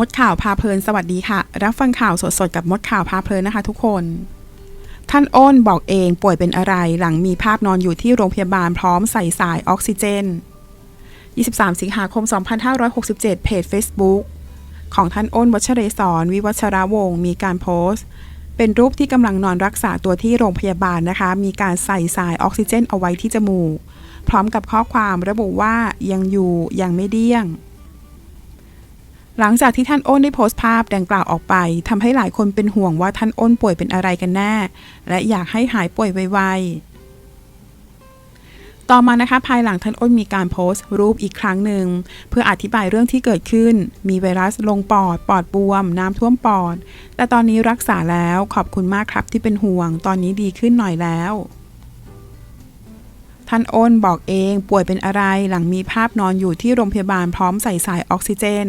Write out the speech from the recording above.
มดข่าวพาเพลินสวัสดีค่ะ รับฟังข่าวสดๆกับมดข่าวพาเพลินนะคะ ทุกคน ท่านอ้นบอกเองป่วยเป็นอะไรหลังมีภาพนอนอยู่ที่โรงพยาบาลพร้อมใส่สายออกซิเจน 23 สิงหาคม 2567 เพจ Facebook ของท่านอ้นวัชเรศรวิวัชรวงศ์มีการโพสต์ เป็นรูปที่กำลังนอนรักษาตัวที่โรงพยาบาลนะคะ มีการใส่สายออกซิเจนเอาไว้ที่จมูก พร้อมกับข้อความระบุว่ายังอยู่ยังไม่เดี้ยง หลังจากที่ท่านอ้นได้โพสต์ภาพดังกล่าวออกไปทำให้หลายคนเป็นห่วงว่าท่านอ้นป่วยเป็นอะไรกันแน่ และอยากให้หายป่วยไวๆ ต่อมานะคะภายหลังท่านอ้นมีการโพสต์รูปอีกครั้งหนึ่ง เพื่ออธิบายเรื่องที่เกิดขึ้น มีไวรัสลงปอด ปอดบวม น้ำท่วมปอด แต่ตอนนี้รักษาแล้วขอบคุณมากครับที่เป็นห่วง ตอนนี้ดีขึ้นหน่อยแล้วท่านอ้นบอกเองป่วยเป็นอะไรหลังมีภาพนอนอยู่ที่โรงพยาบาลพร้อมใส่สายออกซิเจน